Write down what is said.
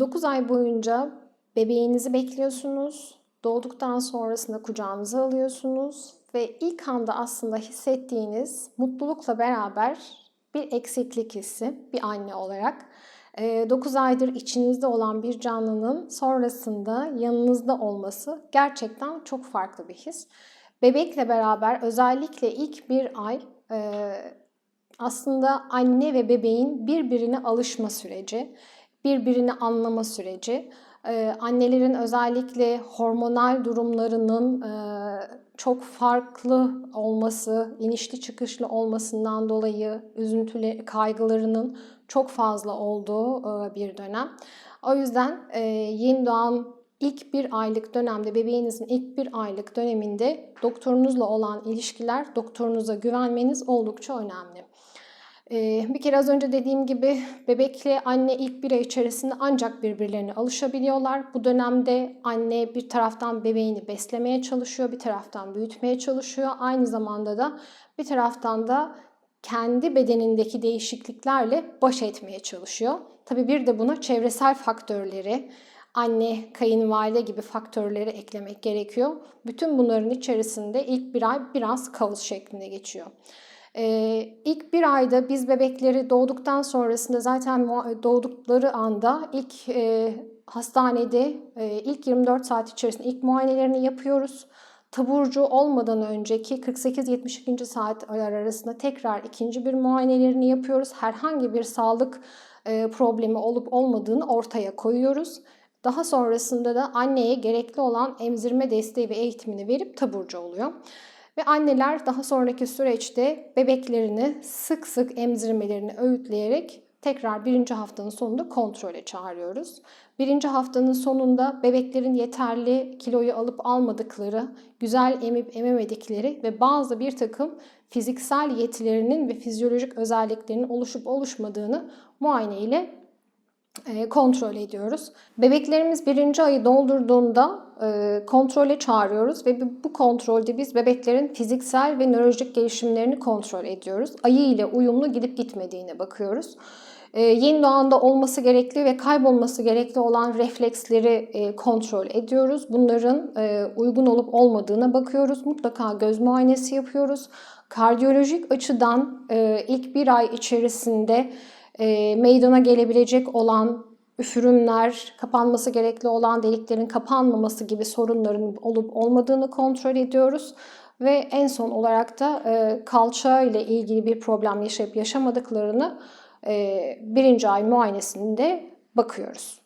9 ay boyunca bebeğinizi bekliyorsunuz. Doğduktan sonrasında kucağınıza alıyorsunuz ve ilk anda aslında hissettiğiniz mutlulukla beraber bir eksiklik hissi bir anne olarak. 9 aydır içinizde olan bir canlının sonrasında yanınızda olması gerçekten çok farklı bir his. Bebekle beraber özellikle ilk bir ay e, aslında anne ve bebeğin birbirine alışma süreci, birbirini anlama süreci. Ee, annelerin özellikle hormonal durumlarının e, çok farklı olması, inişli çıkışlı olmasından dolayı üzüntüleri, kaygılarının çok fazla olduğu e, bir dönem. O yüzden e, yeni doğan ilk bir aylık dönemde, bebeğinizin ilk bir aylık döneminde doktorunuzla olan ilişkiler, doktorunuza güvenmeniz oldukça önemli. Ee, bir kere az önce dediğim gibi bebekle anne ilk bir ay içerisinde ancak birbirlerine alışabiliyorlar. Bu dönemde anne bir taraftan bebeğini beslemeye çalışıyor, bir taraftan büyütmeye çalışıyor. Aynı zamanda da bir taraftan da kendi bedenindeki değişikliklerle baş etmeye çalışıyor. Tabii bir de buna çevresel faktörleri, anne, kayınvalide gibi faktörleri eklemek gerekiyor. Bütün bunların içerisinde ilk bir ay biraz kaos şeklinde geçiyor. Ee, ilk bir ayda biz bebekleri doğduktan sonrasında zaten doğdukları anda ilk e, hastanede e, ilk 24 saat içerisinde ilk muayenelerini yapıyoruz. Taburcu olmadan önceki 48-72. saatler arasında tekrar ikinci bir muayenelerini yapıyoruz. Herhangi bir sağlık e, problemi olup olmadığını ortaya koyuyoruz. Daha sonrasında da anneye gerekli olan emzirme desteği ve eğitimini verip taburcu oluyor. Ve anneler daha sonraki süreçte bebeklerini sık sık emzirmelerini öğütleyerek tekrar birinci haftanın sonunda kontrole çağırıyoruz. Birinci haftanın sonunda bebeklerin yeterli kiloyu alıp almadıkları, güzel emip ememedikleri ve bazı bir takım fiziksel yetilerinin ve fizyolojik özelliklerinin oluşup oluşmadığını muayene ile kontrol ediyoruz. Bebeklerimiz birinci ayı doldurduğunda e, kontrole çağırıyoruz ve bu kontrolde biz bebeklerin fiziksel ve nörolojik gelişimlerini kontrol ediyoruz. Ayı ile uyumlu gidip gitmediğine bakıyoruz. E, yeni doğanda olması gerekli ve kaybolması gerekli olan refleksleri kontrol ediyoruz. Bunların uygun olup olmadığına bakıyoruz. Mutlaka göz muayenesi yapıyoruz. Kardiyolojik açıdan ilk bir ay içerisinde e, meydana gelebilecek olan üfürümler, kapanması gerekli olan deliklerin kapanmaması gibi sorunların olup olmadığını kontrol ediyoruz. Ve en son olarak da e, kalça ile ilgili bir problem yaşayıp yaşamadıklarını e, birinci ay muayenesinde bakıyoruz.